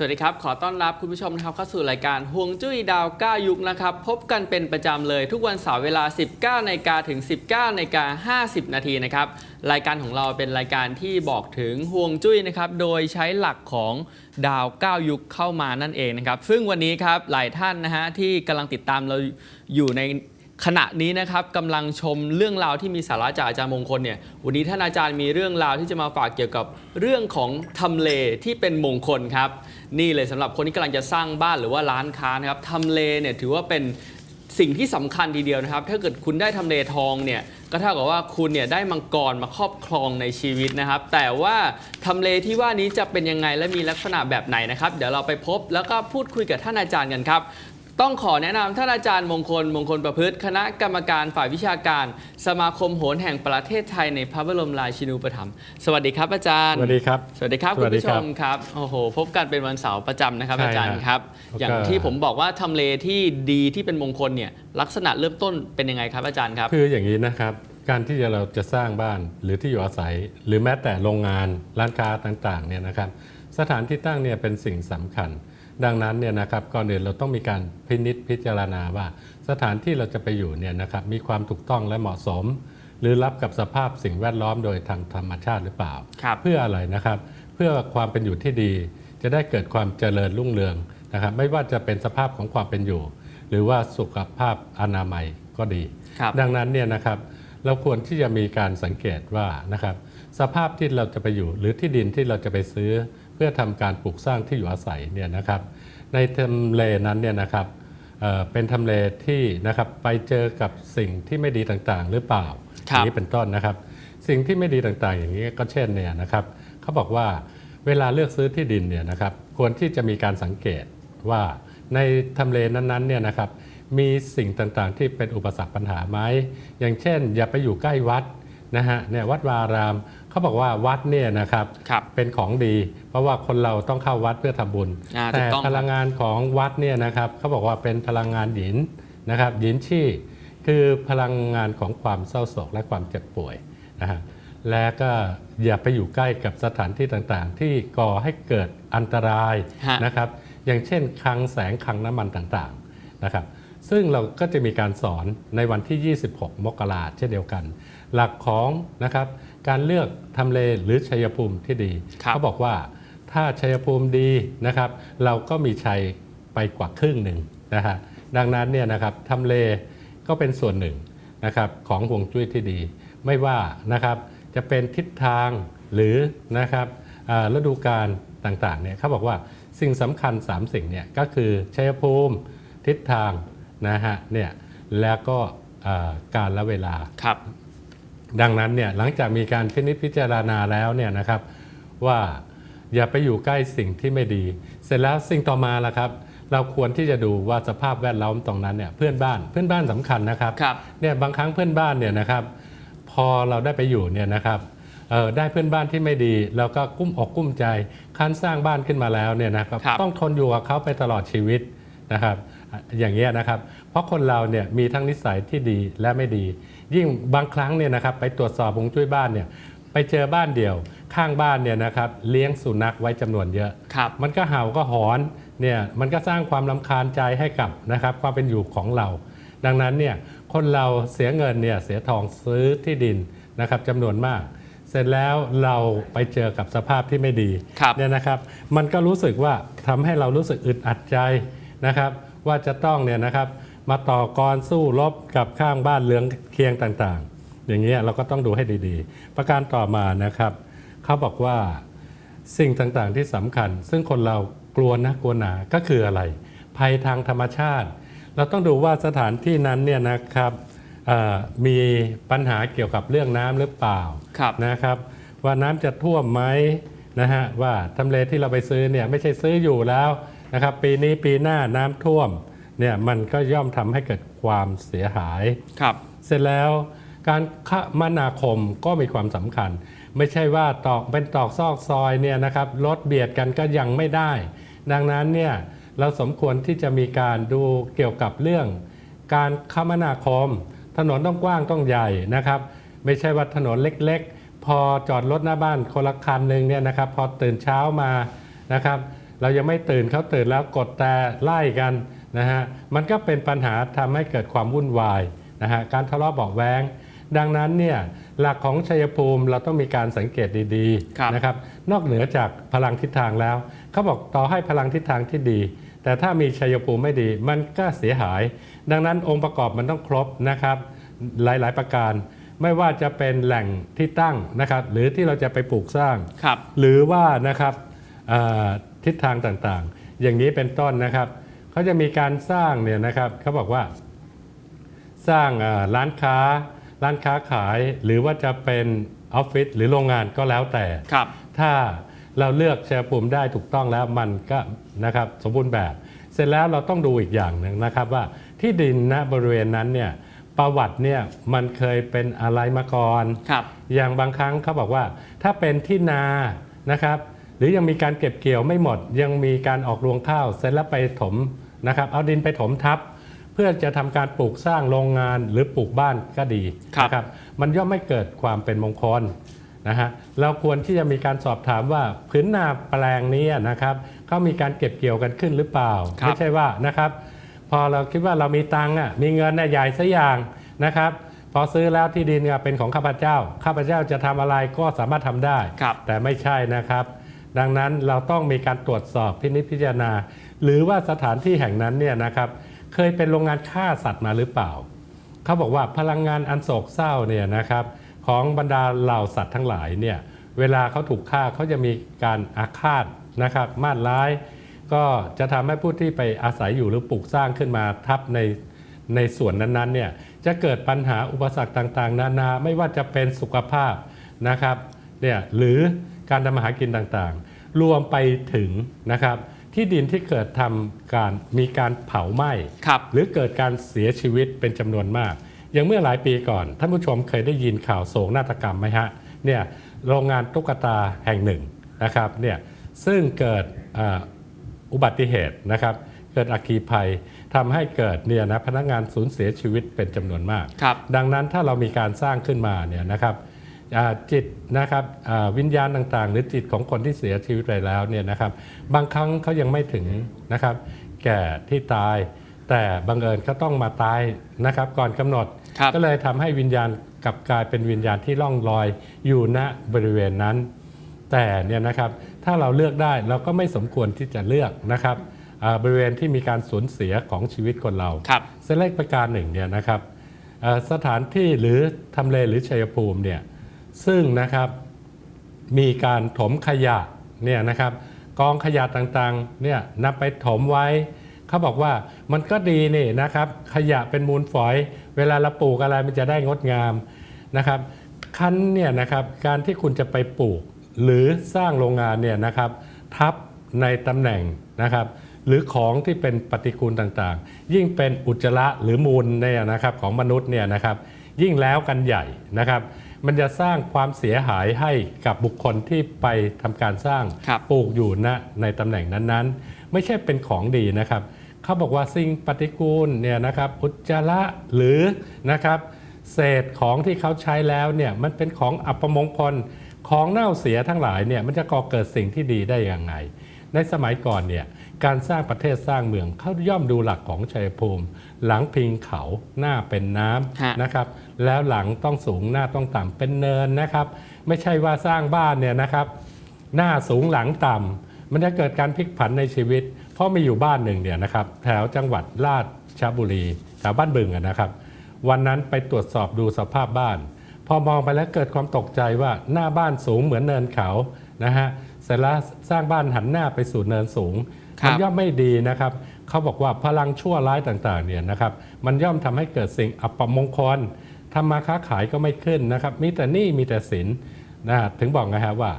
สวัสดีครับ ขอต้อนรับคุณผู้ชมนะครับเข้าสู่รายการห่วงจุ้ยดาว9ยุคนะครับ พบกันเป็นประจำเลยทุกวันเสาร์เวลา 19นาฬิกาถึง 19นาฬิกา50 นาทีนะครับ รายการของเราเป็นรายการที่บอกถึงห่วงจุ้ยนะครับ โดยใช้หลักของดาว9ยุคเข้ามานั่นเองนะครับ ซึ่งวันนี้ครับหลายท่านนะฮะที่กำลังติดตามเราอยู่ในขณะนี้นะครับกำลังชมเรื่องราวที่มีสาระจากอาจารย์มงคลเนี่ยวันนี้ท่านอาจารย์มีเรื่องราวที่จะมาฝากเกี่ยวกับเรื่องของทำเลที่เป็นมงคลครับ นี่เลยสำหรับคนที่กำลังจะสร้างบ้านหรือว่าร้านค้านะครับทำเลเนี่ยถือว่าเป็นสิ่งที่สำคัญทีเดียวนะครับ ถ้าเกิดคุณได้ทำเลทองเนี่ยก็เท่ากับว่าคุณเนี่ยได้มังกรมาครอบครองในชีวิตนะครับ แต่ว่าทำเลที่ว่านี้จะเป็นยังไงและมีลักษณะแบบไหนนะครับ เดี๋ยวเราไปพบแล้วก็พูดคุยกับท่านอาจารย์กันครับ ต้องขอแนะนำท่านอาจารย์มงคล มงคลประพฤติ คณะกรรมการฝ่ายวิชาการ สมาคมโหรแห่งประเทศไทยในพระบรมราชินูปถัมภ์สวัสดีครับอาจารย์ สวัสดีครับ สวัสดีครับสคุวัณสดีผู้ชครับมครับ โอ้โห พบกันเป็นวันเสาร์ประจำนะครับใช่อาจารย์ฮะครับแล้วก็อย่างที่ผมบอกว่าทำเลที่ดีที่เป็นมงคลเนี่ยลักษณะเริ่มต้นเป็นยังไงครับอาจารย์ครับ คืออย่างนี้นะครับ การที่เราจะสร้างบ้านหรือที่อยู่อาศัย หรือแม้แต่โรงงานร้านค้าต่างๆเนี่ยนะครับสถานที่ตั้งเนี่ยเป็นสิ่งสำคัญ ดังนั้นเนี่ยนะครับก่อนอื่นเราต้องมีการพินิจพิจารณาว่า สถานที่เราจะไปอยู่เนี่ยนะครับมีความถูกต้องและเหมาะสม หรือรับกับสภาพสิ่งแวดล้อมโดยทางธรรมชาติหรือเปล่าครับเพื่ออะไรนะครับ เพื่อความเป็นอยู่ที่ดี จะได้เกิดความเจริญรุ่งเรืองนะครับ ไม่ว่าจะเป็นสภาพของความเป็นอยู่ หรือว่าสุขภาพอนามัยก็ดีครับดังนั้นเนี่ยนะครับเราควรที่จะมีการสังเกตว่านะครับสภาพที่เราจะไปอยู่ หรือที่ดินที่เราจะไปซื้อเพื่อทำการปลูกสร้างที่อยู่อาศัยเนี่ยนะครับ ในทำเลนั้นเนี่ยนะครับเอ่อเป็นทำเลที่นะครับไปเจอกับสิ่งที่ไม่ดีต่างๆ หรือเปล่าครับอย่างนี้เป็นต้นนะครับ สิ่งที่ไม่ดีต่างๆ อย่างนี้ก็เช่นเนี่ยนะครับเขาบอกว่าเวลาเลือกซื้อที่ดินเนี่ยนะครับควรที่จะมีการสังเกตว่าในทำเลนั้นๆเนี่ยนะครับมีสิ่งต่างๆ ที่เป็นอุปสรรคปัญหาไหมอย่างเช่น อย่าไปอยู่ใกล้วัด นะฮะเนี่ยวัดวาอารามเขาบอกว่าวัดเนี่ยนะครับครับเป็นของดี เพราะว่าคนเราต้องเข้าวัดเพื่อทำบุญ อ่าถูแต่กต้องครับพลังงานของวัดเนี่ยนะครับเขาบอกว่าเป็นพลังงานหยินนะครับหยินชี่คือพลังงานของความเศร้าโศกและความเจ็บป่วยนะฮะและก็อย่าไปอยู่ใกล้กับสถานที่ต่างๆ ที่ก่อให้เกิดอันตรายฮะ นะครับอย่างเช่นคลังแสงคลังน้ำมันต่างๆนะครับซึ่งเราก็จะมีการสอนในวันที่ 26 มกราเช่นเดียวกัน หลักของนะครับการเลือกทำเลหรือชัยภูมิที่ดีครับเขาบอกว่าถ้าชัยภูมิดีนะครับ เราก็มีชัยไปกว่าครึ่งหนึ่งนะฮะดังนั้นเนี่ยนะครับทำเลก็เป็นส่วนหนึ่งนะครับของห่วงจุ้ยที่ดี ไม่ว่านะครับจะเป็นทิศทางหรือนะครับอ่าฤดูกาลต่างๆเนี่ยเขาบอกว่าสิ่งสำคัญ 3 สิ่งเนี่ยก็คือชัยภูมิทิศทางนะฮะเนี่ยแล้วก็อ่าการละเวลาครับ ดังนั้นเนี่ยหลังจากมีการพินิจพิจารณาแล้วเนี่ยนะครับว่าอย่าไปอยู่ใกล้สิ่งที่ไม่ดี เสร็จแล้วสิ่งต่อมาละครับ เราควรที่จะดูว่าสภาพแวดล้อมตรงนั้นเนี่ยเพื่อนบ้านเพื่อนบ้านสำคัญนะครับครับเนี่ยบางครั้งเพื่อนบ้านเนี่ยนะครับ พอเราได้ไปอยู่เนี่ยนะครับเอ่อได้เพื่อนบ้านที่ไม่ดีเราก็กุ้มอกกุ้มใจคันสร้างบ้านขึ้นมาแล้วเนี่ยนะครับครับต้องทนอยู่กับเขาไปตลอดชีวิตนะครับอะอย่างเงี้ยนะครับ เพราะคนเราเนี่ยมีทั้งนิสัยที่ดีและไม่ดี ยิ่งบางครั้งเนี่ยนะครับไปตรวจสอบฮวงจุ้ยบ้านเนี่ยไปเจอบ้านเดี่ยว ข้างบ้านเนี่ยนะครับเลี้ยงสุนัขไว้จำนวนเยอะ ครับมันก็เห่าก็หอนเนี่ยมันก็สร้างความลำคาญใจให้กับนะครับความเป็นอยู่ของเรา ดังนั้นเนี่ยคนเราเสียเงินเนี่ยเสียทองซื้อที่ดินนะครับจำนวนมาก เสร็จแล้วเราไปเจอกับสภาพที่ไม่ดีครับเนี่ยนะครับมันก็รู้สึกว่าทำให้เรารู้สึกอึดอัดใจนะครับว่าจะต้องเนี่ยนะครับ มาต่อกรสู้รบกับข้างบ้านเรืองเคียงต่างๆ อย่างเงี้ยเราก็ต้องดูให้ดีๆ ประการต่อมานะครับ เขาบอกว่าสิ่งต่างๆที่สำคัญ ซึ่งคนเรากลัวนะกลัวหนาก็คืออะไร ภัยทางธรรมชาติ เราต้องดูว่าสถานที่นั้นเนี่ยนะครับเอ่อมีปัญหาเกี่ยวกับเรื่องน้ำหรือเปล่าครับนะครับ ว่าน้ำจะท่วมไหมนะฮะว่าทำเลที่เราไปซื้อเนี่ยไม่ใช่ซื้ออยู่แล้วนะครับ ปีนี้ปีหน้าน้ำท่วม เนี่ยมันก็ย่อมทำให้เกิดความเสียหาย ครับ เสร็จแล้วการคมนาคมก็มีความสำคัญ ไม่ใช่ว่าตอกเป็นตอกซอกซอยเนี่ยนะครับรถเบียดกันก็ยังไม่ได้ ดังนั้นเนี่ยเราสมควรที่จะมีการดูเกี่ยวกับเรื่อง การคมนาคม ถนนต้องกว้างต้องใหญ่นะครับ ไม่ใช่ว่าถนนเล็กๆ พอจอดรถหน้าบ้านคนละคันหนึ่งเนี่ยนะครับ พอตื่นเช้ามานะครับ เรายังไม่ตื่นเขาตื่นแล้วกดแต่ไล่กัน นะฮะมันก็เป็นปัญหาทำให้เกิดความวุ่นวายนะฮะการทะเลาะเบาะแวงดังนั้นเนี่ยหลักของชัยภูมิเราต้องมีการสังเกตดีครับๆนะครับนอกเหนือจากพลังทิศทางแล้วเขาบอกต่อให้พลังทิศทางที่ดี แต่ถ้ามีชัยภูมิไม่ดี มันก็เสียหาย ดังนั้นองค์ประกอบมันต้องครบนะครับหลายๆประการ ไม่ว่าจะเป็นแหล่งที่ตั้งนะครับหรือที่เราจะไปปลูกสร้างครับหรือว่านะครับเอ่อทิศทางต่างๆ อย่างนี้เป็นต้นนะครับ เขาจะมีการสร้างเนี่ยนะครับเขาบอกว่า สร้างเอ่อร้านค้า ร้านค้าขายหรือว่าจะเป็นออฟฟิศหรือโรงงานก็แล้วแต่ครับ ถ้าเราเลือกชัยภูมิได้ถูกต้องแล้วมันก็นะครับสมบูรณ์แบบ เสร็จแล้วเราต้องดูอีกอย่างหนึ่งนะครับว่าที่ดินณบริเวณนั้นเนี่ยประวัติเนี่ยมันเคยเป็นอะไรมาก่อนครับ อย่างบางครั้งเขาบอกว่า ถ้าเป็นที่นานะครับ หรือยังมีการเก็บเกี่ยวไม่หมด ยังมีการออกรวงข้าว เสร็จแล้วไปถม นะครับเอาดินไปถมทับ เพื่อจะทำการปลูกสร้างโรงงานหรือปลูกบ้านก็ดีครับนะครับมันย่อมไม่เกิดความเป็นมงคลนะฮะเราควรที่จะมีการสอบถามว่าพื้นนาแปลงนี้นะครับเขามีการเก็บเกี่ยวกันขึ้นหรือเปล่าครับไม่ใช่ว่านะครับพอเราคิดว่าเรามีตังค์อะมีเงินน่ะใหญ่สัอย่างนะครับพอซื้อแล้วที่ดินเนี่ยเป็นของข้าพเจ้า ข้าพเจ้าจะทำอะไรก็สามารถทำได้ครับแต่ไม่ใช่นะครับ ดังนั้นเราต้องมีการตรวจสอบพินิจพิจารณา หรือว่าสถานที่แห่งนั้นเนี่ยนะครับเคยเป็นโรงงานฆ่าสัตว์มาหรือเปล่า เขาบอกว่าพลังงานอันโศกเศร้าเนี่ยนะครับของบรรดาเหล่าสัตว์ทั้งหลายเนี่ยเวลาเขาถูกฆ่าเขาจะมีการอาฆาตนะครับมาดร้าย ก็จะทำให้ผู้ที่ไปอาศัยอยู่หรือปลูกสร้างขึ้นมาทับในในส่วนนั้นๆเนี่ยจะเกิดปัญหาอุปสรรคต่างๆ นานาไม่ว่าจะเป็นสุขภาพนะครับเนี่ยหรือ การทำมาหากินต่างๆ รวมไปถึงนะครับที่ดินที่เกิดทำการมีการเผาไหม้ ครับหรือเกิดการเสียชีวิตเป็นจำนวนมาก อย่างเมื่อหลายปีก่อน ท่านผู้ชมเคยได้ยินข่าวโศกนาฏกรรมไหมฮะเนี่ยโรงงานตุ๊กตาแห่งหนึ่งนะครับเนี่ยซึ่งเกิดอ่าอุบัติเหตุนะครับ เกิดอัคคีภัยทำให้เกิดเนี่ยนะพนักงานสูญเสียชีวิตเป็นจำนวนมาก ครับ ดังนั้นถ้าเรามีการสร้างขึ้นมาเนี่ยนะครับอ่า จิตนะครับอ่าวิญญาณต่างๆ หรือจิตของคนที่เสียชีวิตไปแล้วเนี่ยนะครับ บางครั้งเขายังไม่ถึงนะครับ แก่ที่ตาย แต่บังเอิญเขาต้องมาตายนะครับ ก่อนกำหนดครับก็เลยทำให้วิญญาณกลับกลายเป็นวิญญาณที่ล่องลอยอยู่ณบริเวณนั้น แต่เนี่ยนะครับถ้าเราเลือกได้เราก็ไม่สมควรที่จะเลือกนะครับอ่าบริเวณที่มีการสูญเสียของชีวิตคนเราครับเส้นเลขประการหนึ่งเนี่ยนะครับเอ่อสถานที่หรือทำเลหรือชัยภูมิเนี่ย ซึ่งนะครับมีการถมขยะเนี่ยนะครับกองขยะต่างๆเนี่ยนำไปถมไว้ เขาบอกว่ามันก็ดีนี่นะครับ ขยะเป็นมูลฝอย เวลาเราปลูกอะไรมันจะได้งดงามนะครับคันเนี่ยนะครับการที่คุณจะไปปลูก หรือสร้างโรงงานเนี่ยนะครับทับในตำแหน่งนะครับ หรือของที่เป็นปฏิกูลต่างๆ ยิ่งเป็นอุจจาระหรือมูลเนี่ยนะครับของมนุษย์เนี่ยนะครับ ยิ่งแล้วกันใหญ่นะครับ มันจะสร้างความเสียหายให้กับบุคคลที่ไปทำการสร้างครับปลูกอยู่ณในตำแหน่งนั้นๆ ไม่ใช่เป็นของดีนะครับเขาบอกว่าสิ่งปฏิกูลเนี่ยนะครับอุจจาระหรือนะครับเศษของที่เขาใช้แล้วเนี่ยมันเป็นของอัปมงคลของเน่าเสียทั้งหลายเนี่ยมันจะก่อเกิดสิ่งที่ดีได้ยังไง ในสมัยก่อนเนี่ย การสร้างประเทศสร้างเมืองเขาย่อมดูหลักของชัยภูมิ หลังพิงเขาหน้าเป็นน้ฮะำนะครับ แล้วหลังต้องสูงหน้าต้องต่ำเป็นเนินนะครับ ไม่ใช่ว่าสร้างบ้านเนี่ยนะครับ หน้าสูงหลังต่ำมันจะเกิดการพลิกผันในชีวิต เพราะมีอยู่บ้านหนึ่งเนี่ยนะครับ แถวจังหวัดราชบุรีแถวบ้านบึงอะนะครับ วันนั้นไปตรวจสอบดูสภาพบ้าน พอมองไปแล้วเกิดความตกใจว่าหน้าบ้านสูงเหมือนเนินเขานะฮะเสร็จแล้วสร้างบ้านหันหน้าไปสู่เนินสูงครับ มันย่อมไม่ดีนะครับเขาบอกว่าพลังชั่วร้ายต่างๆเนี่ยนะครับมันย่อมทำให้เกิดสิ่งอัปมงคลทำมาค้าขายก็ไม่ขึ้นนะครับมีแต่หนี้มีแต่สินนะฮะถึงบอกนะฮะว่า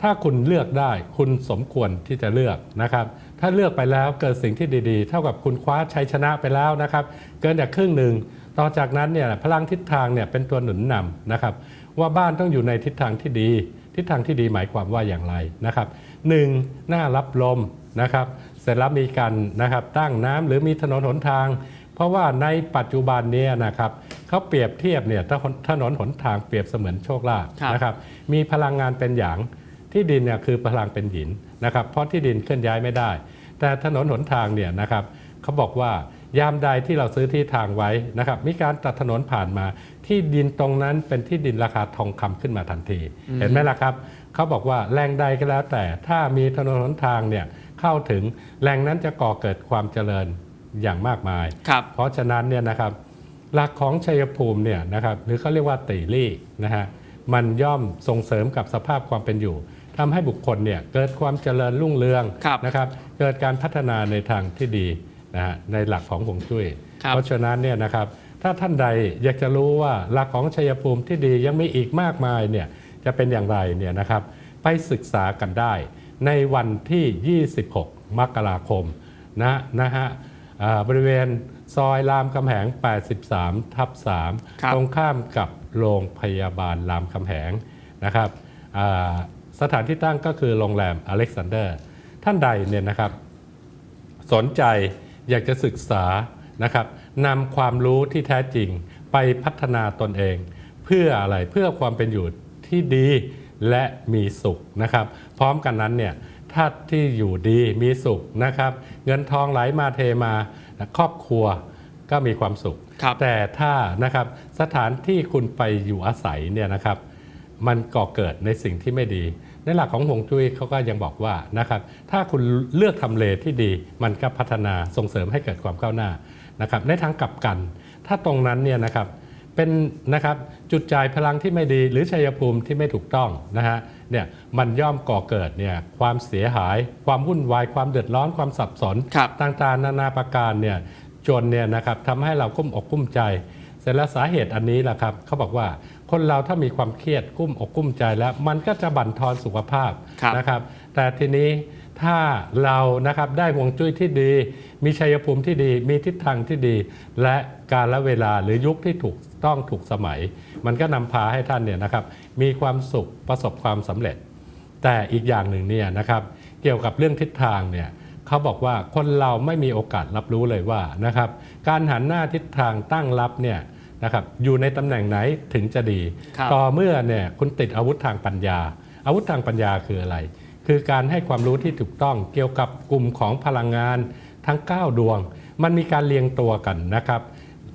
ถ้าคุณเลือกได้คุณสมควรที่จะเลือกนะครับ ถ้าเลือกไปแล้วเกิดสิ่งที่ดีๆ เท่ากับคุณคว้าชัยชนะไปแล้วนะครับ เกินจากครึ่งหนึ่งต่อจากนั้นเนี่ยพลังทิศทางเนี่ยเป็นตัวหนุนนำนะครับ ว่าบ้านต้องอยู่ในทิศทางที่ดี ทิศทางที่ดีหมายความว่าอย่างไรนะครับหนึ่งหน้ารับลม นะครับ เสร็จแล้วมีการนะครับตั้งน้ำหรือมีถนนหนทาง เพราะว่าในปัจจุบันเนี้นะครับเขาเปรียบเทียบเนี่ยถ้าถนนหนทางเปรียบเสมือนโชคลาภครับนะครับ มีพลังงานเป็นอย่างที่ดินเนี่ยคือพลังเป็นหยินนะครับ เพราะที่ดินเคลื่อนย้ายไม่ได้ แต่ถนนหนทางเนี่ยนะครับเขาบอกว่ายามใดที่เราซื้อที่ทางไว้นะครับ มีการตัดถนนผ่านมา ที่ดินตรงนั้นเป็นที่ดินราคาทองคำขึ้นมาทันที เห็นไหมล่ะครับเขาบอกว่าแรงใดก็แล้วแต่ถ้ามีถนนหนทางเนี่ย เข้าถึงแหล่งนั้นจะก่อเกิดความเจริญอย่างมากมาย ครับ เพราะฉะนั้นเนี่ยนะครับหลักของชัยภูมิเนี่ยนะครับหรือเขาเรียกว่าตีรี่นะฮะมันย่อมส่งเสริมกับสภาพความเป็นอยู่ทำให้บุคคลเนี่ยเกิดความเจริญรุ่งเรืองครับนะครับเกิดการพัฒนาในทางที่ดีนะฮะในหลักของฮวงจุ้ย ครับ เพราะฉะนั้นเนี่ยนะครับถ้าท่านใดอยากจะรู้ว่าหลักของชัยภูมิที่ดียังมีอีกมากมายเนี่ยจะเป็นอย่างไรเนี่ยนะครับไปศึกษากันได้ ในวันที่ 26 มกราคมนะนะฮะอ่าบริเวณซอยรามคำแหง 83ทับครับ 3 ตรงข้ามกับโรงพยาบาลรามคำแหงนะครับอ่าสถานที่ตั้งก็คือโรงแรมอเล็กซานเดอร์ท่านใดเนี่ยนะครับสนใจอยากจะศึกษานะครับนำความรู้ที่แท้จริงไปพัฒนาตนเอง เพื่ออะไรเพื่อความเป็นอยู่ที่ดี และมีสุขนะครับ พร้อมกันนั้นเนี่ยถ้าที่อยู่ดีมีสุขนะครับ เงินทองไหลมาเทมาครอบครัวก็มีความสุขครับแต่ถ้านะครับสถานที่คุณไปอยู่อาศัยเนี่ยนะครับ มันก่อเกิดในสิ่งที่ไม่ดี ในหลักของฮวงจุ้ยเขาก็ยังบอกว่านะครับถ้าคุณเลือกทำเลที่ดี มันก็พัฒนาส่งเสริมให้เกิดความก้าวหน้านะครับในทางกลับกัน ถ้าตรงนั้นเนี่ยนะครับ เป็นนะครับจุดจ่ายพลังที่ไม่ดีหรือชัยภูมิที่ไม่ถูกต้องนะฮะเนี่ยมันย่อมก่อเกิดเนี่ยความเสียหาย ความวุ่นวายความเดือดร้อนความสับสนครับต่างๆ นานาประการเนี่ยจนเนี่ยนะครับทำให้เรากุ้มอกกุ้มใจ เสร็จแล้วสาเหตุอันนี้แหละครับเขาบอกว่าคนเราถ้ามีความเครียดกุ้มอกกุ้มใจแล้ว มันก็จะบั่นทอนสุขภาพครับนะครับ แต่ทีนี้ถ้าเรานะครับได้ห่วงจุ้ยที่ดี มีชัยภูมิที่ดี มีทิศทางที่ดี และ การละเวลาหรือยุคที่ถูกต้องถูกสมัย มันก็นำพาให้ท่านเนี่ยนะครับ มีความสุขประสบความสำเร็จ แต่อีกอย่างหนึ่งเนี่ยนะครับเกี่ยวกับเรื่องทิศทางเนี่ยเขาบอกว่าคนเราไม่มีโอกาสรับรู้เลยว่านะครับการหันหน้าทิศทางตั้งรับเนี่ยนะครับอยู่ในตำแหน่งไหนถึงจะดีครับต่อเมื่อเนี่ยคุณติดอาวุธทางปัญญา อาวุธทางปัญญาคืออะไร คือการให้ความรู้ที่ถูกต้องเกี่ยวกับกลุ่มของพลังงานทั้ง 9 ดวง มันมีการเรียงตัวกันนะครับ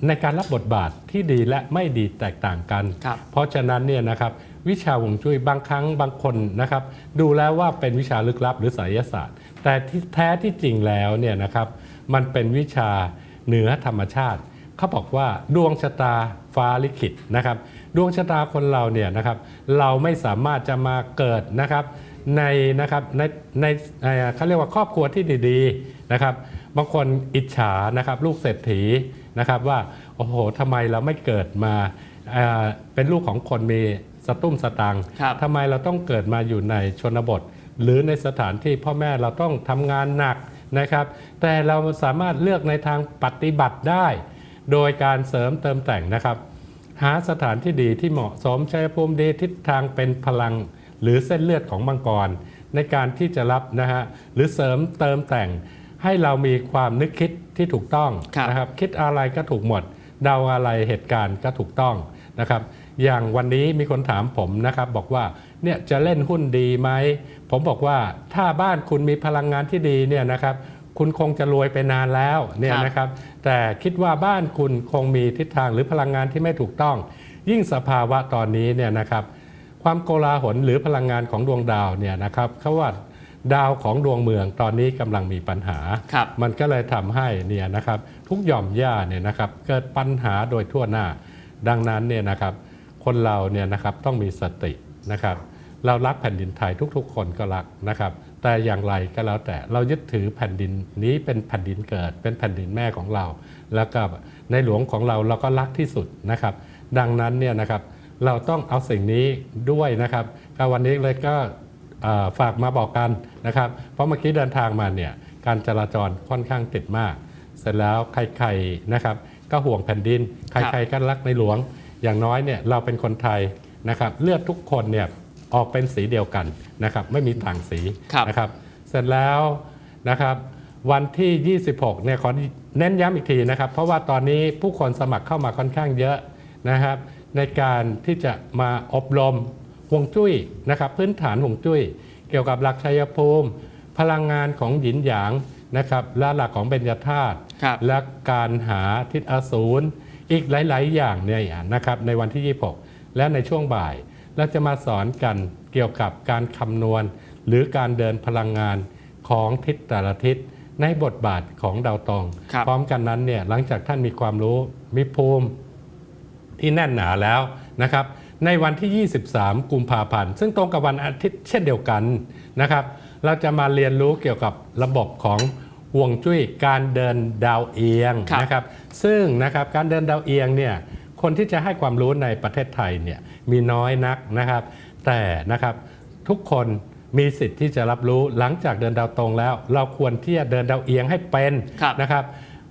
ในการรับบทบาทที่ดีและไม่ดีแตกต่างกัน ครับเพราะฉะนั้นเนี่ยนะครับวิชาฮวงจุ้ยบางครั้งบางคนนะครับดูแล้วว่าเป็นวิชาลึกลับหรือไสยศาสตร์ แต่ที่แท้ที่จริงแล้วเนี่ยนะครับมันเป็นวิชาเหนือธรรมชาติ เขาบอกว่าดวงชะตาฟ้าลิขิตนะครับดวงชะตาคนเราเนี่ยนะครับเราไม่สามารถจะมาเกิดนะครับในนะครับในในเอ่อเขาเรียกว่าครอบครัวที่ดีๆนะครับบางคนอิจฉานะครับลูกเศรษฐี นะครับว่าโอ้โหทำไมเราไม่เกิดมาเอ่อเป็นลูกของคนมีสตุ้มสตังค์ครับทำไมเราต้องเกิดมาอยู่ในชนบท หรือในสถานที่พ่อแม่เราต้องทำงานหนักนะครับ แต่เราสามารถเลือกในทางปฏิบัติได้ โดยการเสริมเติมแต่งนะครับ หาสถานที่ดีที่เหมาะสมชัยภูมิดีทิศทางเป็นพลัง หรือเส้นเลือดของมังกร ในการที่จะรับนะฮะหรือเสริมเติมแต่ง ให้เรามีความนึกคิดที่ถูกต้องครับนะครับคิดอะไรก็ถูกหมด เดาอะไรเหตุการณ์ก็ถูกต้องนะครับอย่างวันนี้มีคนถามผมนะครับบอกว่าเนี่ยจะเล่นหุ้นดีไหม ผมบอกว่าถ้าบ้านคุณมีพลังงานที่ดีเนี่ยนะครับคุณคงจะรวยไปนานแล้วเนี่ยครับนะครับแต่คิดว่าบ้านคุณคงมีทิศทางหรือพลังงานที่ไม่ถูกต้อง ยิ่งสภาวะตอนนี้เนี่ยนะครับความโกลาหลหรือพลังงานของดวงดาวเนี่ยนะครับเขาว่า ดาวของดวงเมืองตอนนี้กำลังมีปัญหาครับมันก็เลยทำให้เนี่ยนะครับทุกหย่อมหญ้าเนี่ยนะครับเกิดปัญหาโดยทั่วหน้า ดังนั้นเนี่ยนะครับคนเราเนี่ยนะครับต้องมีสตินะครับเรารักแผ่นดินไทยทุกๆ คนก็รักนะครับ แต่อย่างไรก็แล้วแต่เรายึดถือแผ่นดินนี้เป็นแผ่นดินเกิด เป็นแผ่นดินแม่ของเรา แล้วก็ในหลวงของเราเราก็รักที่สุดนะครับ ดังนั้นเนี่ยนะครับเราต้องเอาสิ่งนี้ด้วยนะครับก็วันนี้เลยก็เอ่อ ฝากมาบอกกันนะครับ เพราะเมื่อกี้เดินทางมาเนี่ยการจราจรค่อนข้างติดมาก เสร็จแล้วใครๆนะครับก็ห่วงแผ่นดิน ใครๆก็รักในหลวง อย่างน้อยเนี่ยเราเป็นคนไทยนะครับเลือดทุกคนเนี่ยออกเป็นสีเดียวกันนะครับไม่มีต่างสีครับนะครับ เสร็จแล้วนะครับวันที่ 26เนี่ยขอเน้นย้ำอีกทีนะครับ เพราะว่าตอนนี้ผู้คนสมัครเข้ามาค่อนข้างเยอะนะครับ ในการที่จะมาอบรมห่ วงจุ้ยนะครับพื้นฐานห่วงจุ้ย เกี่ยวกับหลักชัยภูมิ พลังงานของหยินหยางนะครับและหลักของเบญจธาตุครับและการหาทิศอสูรอีกหลาย ๆ อย่างเนี่ยนะครับในวันที่ 26 และในช่วงบ่าย เราจะมาสอนกันเกี่ยวกับการคำนวณ หรือการเดินพลังงานของทิศแต่ละทิศในบทบาทของดาวตองครับพร้อมกันนั้นเนี่ยหลังจากท่านมีความรู้มีภูมิที่แน่นหนาแล้วนะครับ ในวันที่ 23 กุมภาพันธ์ ซึ่งตรงกับวันอาทิตย์เช่นเดียวกันนะครับ เราจะมาเรียนรู้เกี่ยวกับระบบของห่วงจุ้ยการเดินดาวเอียงครับนะครับ ซึ่งนะครับการเดินดาวเอียงเนี่ยคนที่จะให้ความรู้ในประเทศไทยเนี่ยมีน้อยนักนะครับ แต่นะครับทุกคนมีสิทธิ์ที่จะรับรู้หลังจากเดินดาวตรงแล้ว เราควรที่จะเดินดาวเอียงให้เป็นครับนะครับ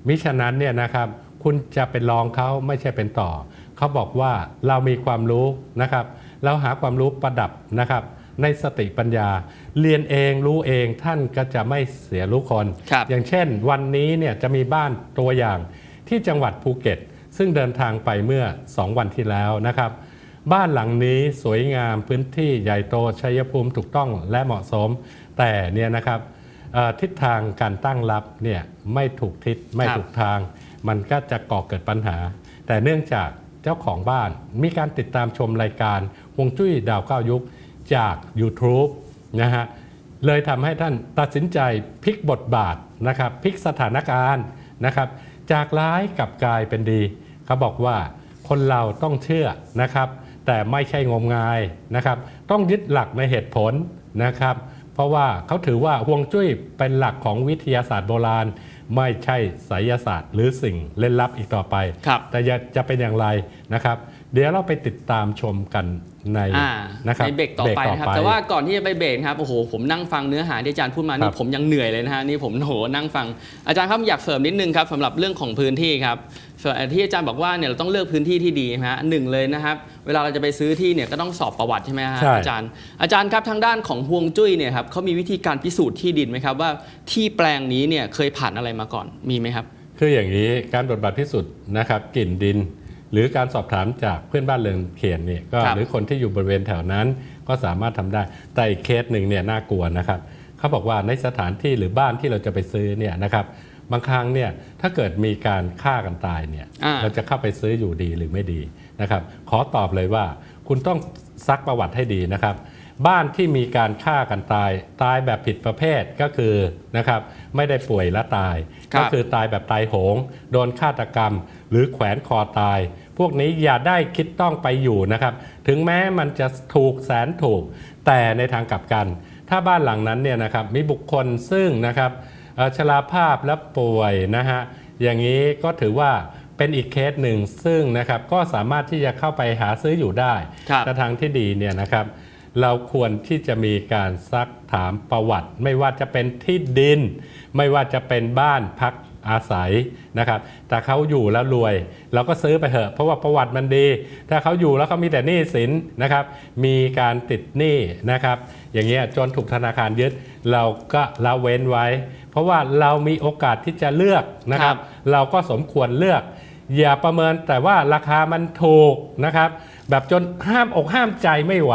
มิฉะนั้นเนี่ยนะครับคุณจะเป็นรองเขาไม่ใช่เป็นต่อ เขาบอกว่าเรามีความรู้นะครับเราหาความรู้ประดับนะครับ ในสติปัญญา เรียนเองรู้เองท่านก็จะไม่เสียรู้คนครับอย่างเช่น วันนี้เนี่ยจะมีบ้านตัวอย่างที่จังหวัดภูเก็ต ซึ่งเดินทางไปเมื่อ 2 วันที่แล้วนะครับ บ้านหลังนี้สวยงามพื้นที่ใหญ่โตชัยภูมิถูกต้องและเหมาะสม แต่เนี่ยนะครับเอ่อทิศทางการตั้งรับเนี่ยไม่ถูกทิศไม่ครับถูกทาง มันก็จะก่อเกิดปัญหา แต่เนื่องจาก เจ้าของบ้าน มีการติดตามชมรายการฮวงจุ้ยดาวเก้ายุคจาก YouTube นะฮะเลยทำให้ท่านตัดสินใจพลิกบทบาทนะครับพลิกสถานการณ์นะครับ จากร้ายกลับกลายเป็นดีเขาบอกว่าคนเราต้องเชื่อนะครับ แต่ไม่ใช่งมงายนะครับ ต้องยึดหลักในเหตุผลนะครับ เพราะว่าเขาถือว่าฮวงจุ้ยเป็นหลักของวิทยาศาสตร์โบราณ ไม่ใช่ไสยศาสตร์ หรือสิ่งเล่นลับอีกต่อไปครับแต่จะจะเป็นอย่างไรนะครับ เดี๋ยวเราไปติดตามชมกันในอ่านะครับในเบรกต่อไปนะครับแต่ว่าก่อนที่จะไปเบรกนะครับโอ้โหผมนั่งฟังเนื้อหาที่อาจารย์พูดมาคนี่รับผมยังเหนื่อยเลยนะฮะนี่ผมโหนั่งฟัง อาจารย์ครับอยากเสริมนิดนึงครับสำหรับเรื่องของพื้นที่ครับส่วนที่อาจารย์บอกว่าเนี่ยเราต้องเลือกพื้นที่ที่ดีนะฮะหนึ่งเลยนะครับ เวลาเราจะไปซื้อที่เนี่ยก็ต้องสอบประวัติใช่ไหมฮะใช่อาจารย์ อาจารย์ครับทางด้านของฮวงจุ้ยเนี่ยครับเขามีวิธีการพิสูจน์ที่ดินไหมครับว่าที่แปลงนี้เนี่ยเคยผ่านอะไรมาก่อนมีไหมครับ คืออย่างนี้การบทบาทพิสูจน์นะครับกลิ่นดิน หรือการสอบถามจากเพื่อนบ้านเรือนเขียนเนี่ยก็ครับหรือคนที่อยู่บริเวณแถวนั้นก็สามารถทำได้ แต่อีกเคสหนึ่งเนี่ยน่ากลัวนะครับเขาบอกว่าในสถานที่หรือบ้านที่เราจะไปซื้อเนี่ยนะครับบางครั้งเนี่ยถ้าเกิดมีการฆ่ากันตายเนี่ยอ่าเราจะเข้าไปซื้ออยู่ดีหรือไม่ดีนะครับ ขอตอบเลยว่า คุณต้องซักประวัติให้ดีนะครับ บ้านที่มีการฆ่ากันตาย ตายแบบผิดประเภทก็คือนะครับไม่ได้ป่วยและตายครับก็คือตายแบบตายโหง โดนฆาตกรรม หรือแขวนคอตาย พวกนี้อย่าได้คิดต้องไปอยู่นะครับ ถึงแม้มันจะถูกแสนถูก แต่ในทางกลับกัน ถ้าบ้านหลังนั้นเนี่ยนะครับมีบุคคลซึ่งนะครับเอ่อชราภาพและป่วยนะฮะอย่างนี้ก็ถือว่าเป็นอีกเคสหนึ่งซึ่งนะครับก็สามารถที่จะเข้าไปหาซื้ออยู่ได้ครับแต่ทางที่ดีเนี่ยนะครับเราควรที่จะมีการซักถามประวัติ ไม่ว่าจะเป็นที่ดิน ไม่ว่าจะเป็นบ้านพัก อาศัยนะครับ แต่เขาอยู่แล้วรวย เราก็ซื้อไปเถอะ เพราะว่าประวัติมันดี ถ้าเขาอยู่แล้วเขามีแต่หนี้สินนะครับ มีการติดหนี้นะครับ อย่างเงี้ยจนถูกธนาคารยึด เราก็ละเว้นไว้ เพราะว่าเรามีโอกาสที่จะเลือกนะครับ เราก็สมควรเลือก อย่าประเมินแต่ว่าราคามันถูกนะครับ แบบจนห้ามอกห้ามใจไม่ไหว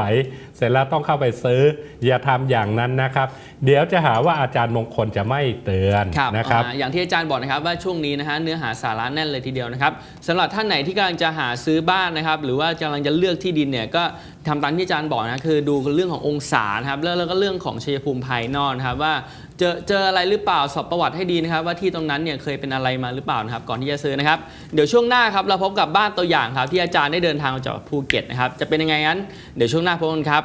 เสร็จแล้วต้องเข้าไปซื้อ อย่าทำอย่างนั้นนะครับ เดี๋ยวจะหาว่าอาจารย์มงคลจะไม่เตือนครับนะครับอ่าอย่างที่อาจารย์บอกนะครับว่าช่วงนี้นะฮะเนื้อหาสาระแน่นเลยทีเดียวนะครับสำหรับท่านไหนที่กำลังจะหาซื้อบ้านนะครับ หรือว่ากำลังจะเลือกที่ดินเนี่ยก็ทำตามที่อาจารย์บอกนะคือดูเรื่องขององศานะครับแล้วแล้วก็เรื่องของชัยภูมิภายนอกนะครับว่าเจอเจออะไรหรือเปล่าสอบประวัติให้ดีนะครับ ว่าที่ตรงนั้นเนี่ยเคยเป็นอะไรมาหรือเปล่านะครับ ก่อนที่จะซื้อนะครับ เดี๋ยวช่วงหน้าครับเราพบกับบ้านตัวอย่างครับที่อาจารย์ได้เดินทางมาจากภูเก็ตนะครับจะเป็นยังไงนั้นเดี๋ยวช่วงหน้าพบกันครับ